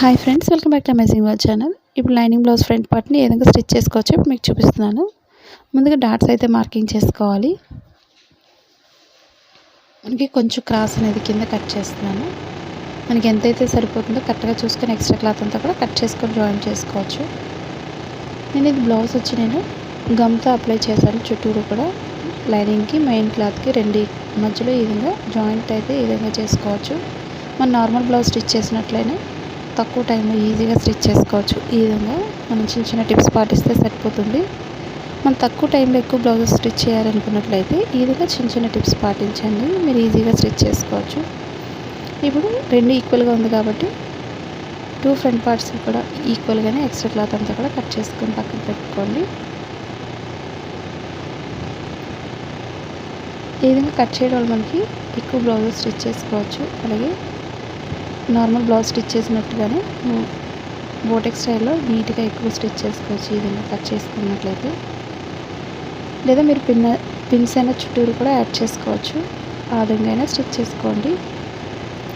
Hi friends welcome back to amazing world channel ఇప్పుడు lining blouse front పార్ట్ని ఏ విధంగా స్టిచ్ చేసుకోవచ్చు ఇప్పుడు మీకు చూపిస్తున్నాను. ముందుగా డాట్స్ అయితే మార్కింగ్ చేసుకోవాలి. మనకి కొంచెం క్రాస్ అనేది కింద కట్ చేస్తున్నాను. మనకి ఎంతైతే సరిపోతుందో కరెక్ట్గా చూసుకొని ఎక్స్ట్రా క్లాత్ అంతా కూడా కట్ చేసుకొని జాయిన్ చేసుకోవచ్చు. నేను ఇది బ్లౌజ్ వచ్చి నేను గమ్తో అప్లై చేశాను చుట్టూరు కూడా. లైనింగ్కి మెయిన్ క్లాత్కి రెండు మధ్యలో ఈ విధంగా జాయింట్ అయితే ఈ విధంగా చేసుకోవచ్చు. మన నార్మల్ బ్లౌజ్ స్టిచ్ చేసినట్లయినా తక్కువ టైంలో ఈజీగా స్టిచ్ చేసుకోవచ్చు. ఈ విధంగా మనం చిన్న చిన్న టిప్స్ పాటిస్తే సరిపోతుంది. మనం తక్కువ టైంలో ఎక్కువ బ్లౌజెస్ స్టిచ్ చేయాలనుకున్నట్లయితే ఈ విధంగా చిన్న చిన్న టిప్స్ పాటించండి. మీరు ఈజీగా స్టిచ్ చేసుకోవచ్చు. ఇప్పుడు రెండు ఈక్వల్గా ఉంది కాబట్టి టూ ఫ్రంట్ పార్ట్స్ కూడా ఈక్వల్గానే ఎక్స్ట్రా క్లాత్ అంతా కూడా కట్ చేసుకొని పక్కన పెట్టుకోండి. ఈ విధంగా కట్ చేయడం వల్ల మనకి ఎక్కువ బ్లౌజెస్ స్టిచ్ చేసుకోవచ్చు. అలాగే నార్మల్ బ్లౌజ్ స్టిచ్ చేసినట్టుగానే బోటెక్ స్టైల్లో నీట్గా ఎక్కువ స్టిచ్ చేసుకోవచ్చు ఈ విధంగా కట్ చేసుకున్నట్లయితే. లేదా మీరు పిన్ పిన్స్ అయినా చుట్టూరు కూడా యాడ్ చేసుకోవచ్చు. ఆ విధంగా అయినా స్టిచ్ చేసుకోండి.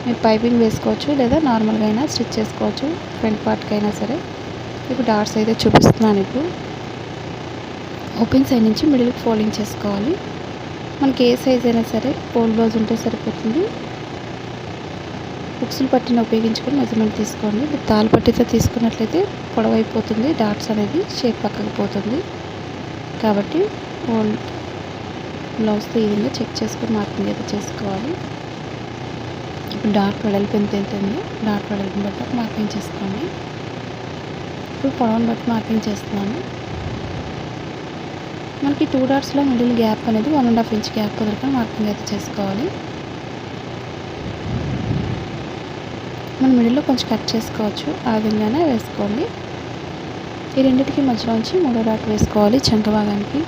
మీరు పైపింగ్ వేసుకోవచ్చు లేదా నార్మల్గా అయినా స్టిచ్ చేసుకోవచ్చు. ఫ్రంట్ పార్ట్కి అయినా సరే. ఇప్పుడు డాట్స్ అయితే చూపిస్తున్నాను ఇప్పుడు. ఓపెన్ సైడ్ నుంచి మిడిల్కి ఫోల్డింగ్ చేసుకోవాలి. మనకి ఏ సైజ్ అయినా సరే ఫోల్డ్ బ్లౌజ్ ఉంటే సరిపోతుంది. బుక్స్లు పట్టిన ఉపయోగించుకొని మెజర్మెంట్ తీసుకోండి. మీరు తాలు పట్టితో తీసుకున్నట్లయితే పొడవైపోతుంది. డాట్స్ అనేది షేప్ పక్కకు పోతుంది. కాబట్టి ఓల్డ్ బ్లౌజ్తో ఈ విధంగా చెక్ చేసుకొని మార్కింగ్ అయితే చేసుకోవాలి. ఇప్పుడు డాట్ వెడల్పు ఎంత ఎంత ఉందో? డాట్ వెడల్పుని బట్టి మార్కింగ్ చేసుకోండి. ఇప్పుడు పొడవని బట్టి మార్కింగ్ చేస్తున్నాను. మనకి టూ డాట్స్లో మిడిల్ గ్యాప్ అనేది one and half inch gap వదులుకొని మార్కింగ్ అయితే చేసుకోవాలి. మనం మిడిల్లో కొంచెం కట్ చేసుకోవచ్చు. ఆ విధంగానే వేసుకోండి. ఈ రెండింటికి మధ్యలోంచి మూడో డాట్ వేసుకోవాలి చంక భాగానికి.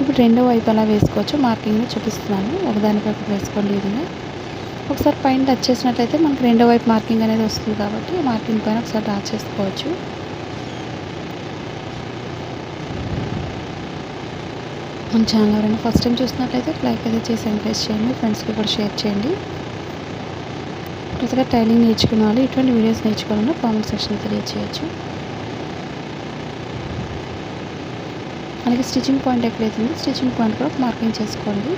ఇప్పుడు రెండో వైపు అలా వేసుకోవచ్చు. మార్కింగ్ని చూపిస్తున్నాను. ఒకదానిపై ఒకటి వేసుకోండి ఈ విధంగా. ఒకసారి పైన టచ్ చేసినట్లయితే మనకి రెండో వైపు మార్కింగ్ అనేది వస్తుంది కాబట్టి మార్కింగ్ పైన ఒకసారి డ్రా చేసుకోవచ్చు. మన ఛానల్ ఎవరైనా ఫస్ట్ టైం చూసినట్లయితే లైక్ అయితే చేసి ఎంకరేజ్ చేయండి. ఫ్రెండ్స్కి కూడా షేర్ చేయండి. కొత్తగా టైలింగ్ నేర్చుకున్న వాళ్ళు ఇటువంటి వీడియోస్ నేర్చుకోవాలన్నా కామెంట్ సెక్షన్లో తెలియచేయచ్చు. అలాగే స్టిచ్చింగ్ పాయింట్ ఎక్కడైతుందో స్టిచ్చింగ్ పాయింట్ కూడా మార్కింగ్ చేసుకోండి.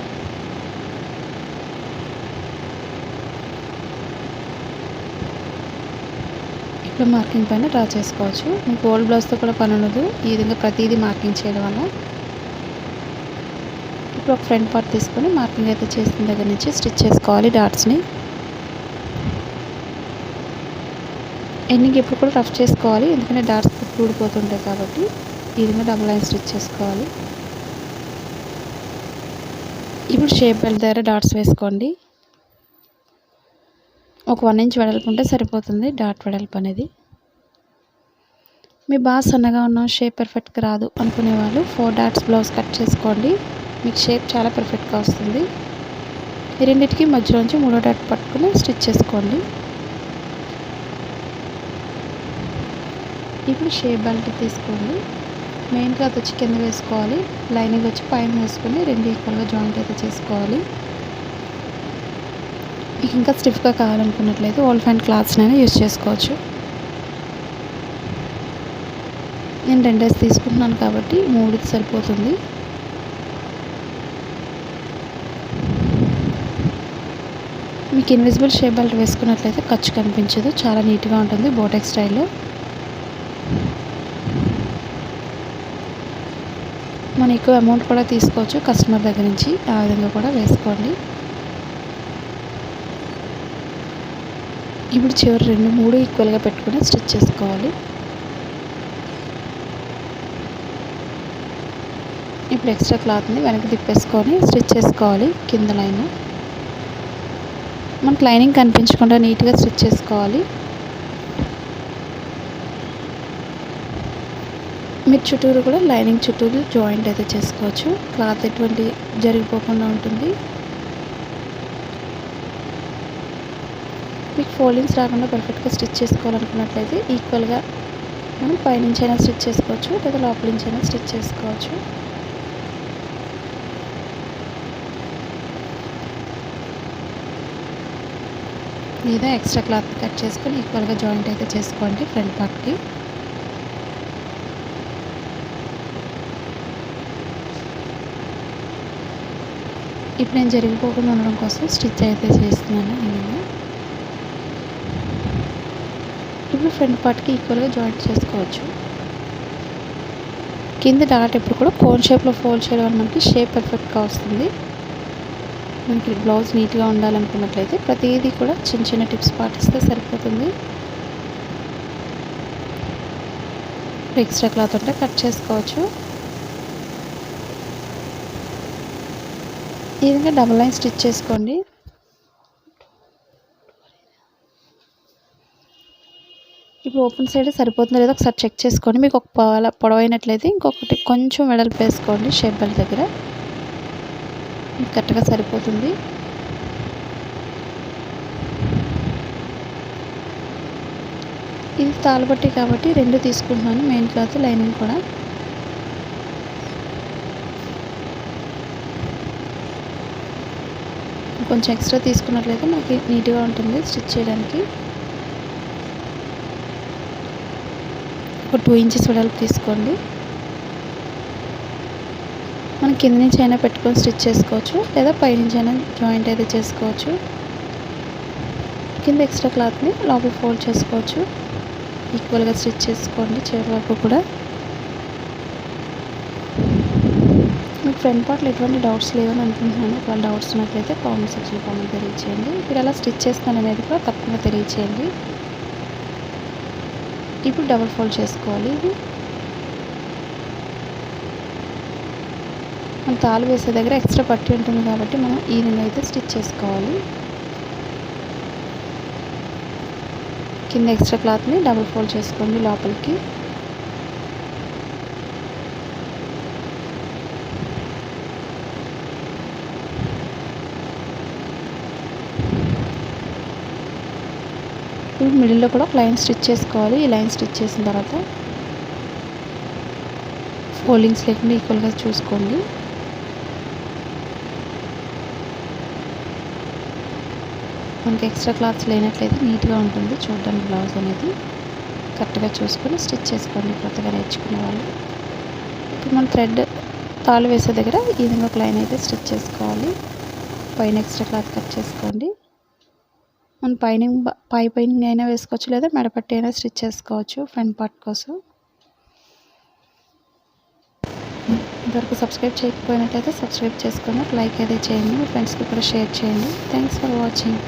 ఇప్పుడు మార్కింగ్ పైన డ్రా చేసుకోవచ్చు. మీకు ఓల్డ్ బ్లౌజ్తో కూడా పని ఉండదు. ఈ విధంగా ప్రతిదీ మార్కింగ్ చేయడం వల్ల ఇప్పుడు ఒక ఫ్రంట్ పార్ట్ తీసుకొని మార్కింగ్ అయితే చేసిన దగ్గర నుంచి స్టిచ్ చేసుకోవాలి డాట్స్ని. ఎండింగ్ ఎప్పుడు కూడా రఫ్ చేసుకోవాలి ఎందుకంటే డాట్స్ ఊడిపోతుంటాయి కాబట్టి ఈ విధంగా డబుల్ లైన్ స్టిచ్ చేసుకోవాలి. ఇప్పుడు షేప్ బెల్ట్ దగ్గర డాట్స్ వేసుకోండి. ఒక వన్ ఇంచ్ వెడల్పు ఉంటే సరిపోతుంది డాట్ వెడల్పు అనేది. మీ బాగా సన్నగా ఉన్న షేప్ పర్ఫెక్ట్గా రాదు అనుకునే వాళ్ళు ఫోర్ డాట్స్ బ్లౌజ్ కట్ చేసుకోండి. మీకు షేప్ చాలా పర్ఫెక్ట్గా వస్తుంది. ఈ రెండింటికి మధ్యలోంచి మూడో డాట్ పట్టుకుని స్టిచ్ చేసుకోండి. ఇప్పుడు షేప్ బెల్ట్ తీసుకోండి. మెయిన్ క్లాత్ వచ్చి కింద వేసుకోవాలి. లైనింగ్ వచ్చి పైన వేసుకొని రెండు ఈక్వల్గా జాయింట్ అయితే చేసుకోవాలి. మీకు ఇంకా స్టిఫ్గా కావాలనుకున్నట్లయితే ఓల్డ్ ఫ్యాండ్ క్లాత్స్నైనా యూజ్ చేసుకోవచ్చు. నేను రెండేసి తీసుకుంటున్నాను కాబట్టి మూడుకి సరిపోతుంది. మీకు ఇన్విజిబుల్ షేప్ బెల్ట్ వేసుకున్నట్లయితే ఖర్చు కనిపించదు. చాలా నీట్గా ఉంటుంది బోటెక్ స్టైల్లో మనం ఎక్కువ అమౌంట్ కూడా తీసుకోవచ్చు కస్టమర్ దగ్గర నుంచి. ఆ విధంగా కూడా వేసుకోండి. ఇప్పుడు చివరి రెండు మూడు ఈక్వల్గా పెట్టుకుని స్టిచ్ చేసుకోవాలి. ఇప్పుడు ఎక్స్ట్రా క్లాత్ని వెనక్కి తిప్పేసుకొని స్టిచ్ చేసుకోవాలి కింద లైన్. మనకు లైనింగ్ కనిపించకుండా నీట్గా స్టిచ్ చేసుకోవాలి. మీరు చుట్టూరు కూడా లైనింగ్ చుట్టూరు జాయింట్ అయితే చేసుకోవచ్చు. క్లాత్ ఎటువంటి జరిగిపోకుండా ఉంటుంది. మీకు ఫోల్డింగ్స్ రాకుండా పర్ఫెక్ట్గా స్టిచ్ చేసుకోవాలనుకున్నట్లయితే ఈక్వల్గా మనం పైనుంచి అయినా స్టిచ్ చేసుకోవచ్చు లేదా లోపల నుంచి అయినా స్టిచ్ చేసుకోవచ్చు. మీద ఎక్స్ట్రా క్లాత్ కట్ చేసుకొని ఈక్వల్గా జాయింట్ అయితే చేసుకోండి ఫ్రంట్ పార్ట్కి. ఇప్పుడు నేను జరిగిపోకుండా ఉండడం కోసం స్టిచ్ అయితే చేస్తున్నాను నేను ఇప్పుడు ఫ్రంట్ పార్ట్కి ఈక్వల్గా జాయింట్ చేసుకోవచ్చు. కింద డాట్ ఎప్పుడు కూడా కోన్ షేప్లో ఫోల్డ్ చేయడం వల్ల మనకి షేప్ పర్ఫెక్ట్గా వస్తుంది. మనకి బ్లౌజ్ నీట్గా ఉండాలనుకున్నట్లయితే ప్రతిదీ కూడా చిన్న చిన్న టిప్స్ పాటిస్తే సరిపోతుంది. ఎక్స్ట్రా క్లాత్ ఉంటే కట్ చేసుకోవచ్చు. ఈ విధంగా డబల్ లైన్ స్టిచ్ చేసుకోండి. ఇప్పుడు ఓపెన్ సైడ్ సరిపోతుందో లేదో ఒకసారి చెక్ చేసుకోండి. మీకు ఒక పొడవైనట్లయితే ఇంకొకటి కొంచెం వెడల్పు వేసుకోండి షేప్ బెల్ దగ్గర. కరెక్ట్గా సరిపోతుంది. ఇది తాళబట్టి కాబట్టి రెండు తీసుకుంటున్నాను మెయిన్ క్లాత్ లైనింగ్ కూడా. కొంచెం ఎక్స్ట్రా తీసుకున్నట్లయితే మనకి నీట్గా ఉంటుంది స్టిచ్ చేయడానికి. ఒక టూ ఇంచెస్ వెడల్పు తీసుకోండి. మనం కింద నుంచి అయినా పెట్టుకొని స్టిచ్ చేసుకోవచ్చు లేదా పైనుంచి అయినా జాయింట్ అయితే చేసుకోవచ్చు. కింద ఎక్స్ట్రా క్లాత్ని లోపల ఫోల్డ్ చేసుకోవచ్చు. ఈక్వల్గా స్టిచ్ చేసుకోండి చివరి వరకు కూడా. మీకు ఫ్రంట్ పార్ట్లో ఎటువంటి డౌట్స్ లేవని అనుకుంటున్నాను. ఒకవేళ డౌట్స్ ఉన్నట్లయితే కామెంట్ సెక్షన్లో కామెంట్ తెలియచేయండి. ఇప్పుడు ఎలా స్టిచ్ చేస్తాను అనేది కూడా తప్పకుండా తెలియచేయండి. ఇప్పుడు డబుల్ ఫోల్డ్ చేసుకోవాలి. ఇది మనం వేసే దగ్గర ఎక్స్ట్రా పట్టి ఉంటుంది కాబట్టి మనం ఈ విధంగా అయితే స్టిచ్ చేసుకోవాలి. కింద ఎక్స్ట్రా క్లాత్ని డబుల్ ఫోల్డ్ చేసుకోండి లోపలికి. ఇప్పుడు మిడిల్లో కూడా ఒక లైన్ స్టిచ్ చేసుకోవాలి. ఈ లైన్ స్టిచ్ చేసిన తర్వాత ఫోల్డింగ్స్ లేకుండా ఈక్వల్గా చూసుకోండి. మనకి ఎక్స్ట్రా క్లాత్స్ లేనట్లయితే నీట్గా ఉంటుంది. చూడడానికి బ్లౌజ్ అనేది కరెక్ట్గా చూసుకొని స్టిచ్ చేసుకోండి. కొత్తగా నేర్చుకునే వాళ్ళు. ఇప్పుడు మనం థ్రెడ్ తాళ్ళు వేసే దగ్గర ఈ విధంగా ఒక లైన్ అయితే స్టిచ్ చేసుకోవాలి. పైన ఎక్స్ట్రా క్లాత్ కట్ చేసుకోండి. మనం పైన పై పైన అయినా వేసుకోవచ్చు లేదా మెడపట్టి అయినా స్టిచ్ చేసుకోవచ్చు. ఫ్రంట్ పార్ట్ కోసం. ఇంతవరకు సబ్స్క్రైబ్ చేయకపోయినట్లయితే సబ్స్క్రైబ్ చేసుకోండి లైక్ అయితే చేయండి. మీ ఫ్రెండ్స్కి కూడా షేర్ చేయండి. Thanks for watching.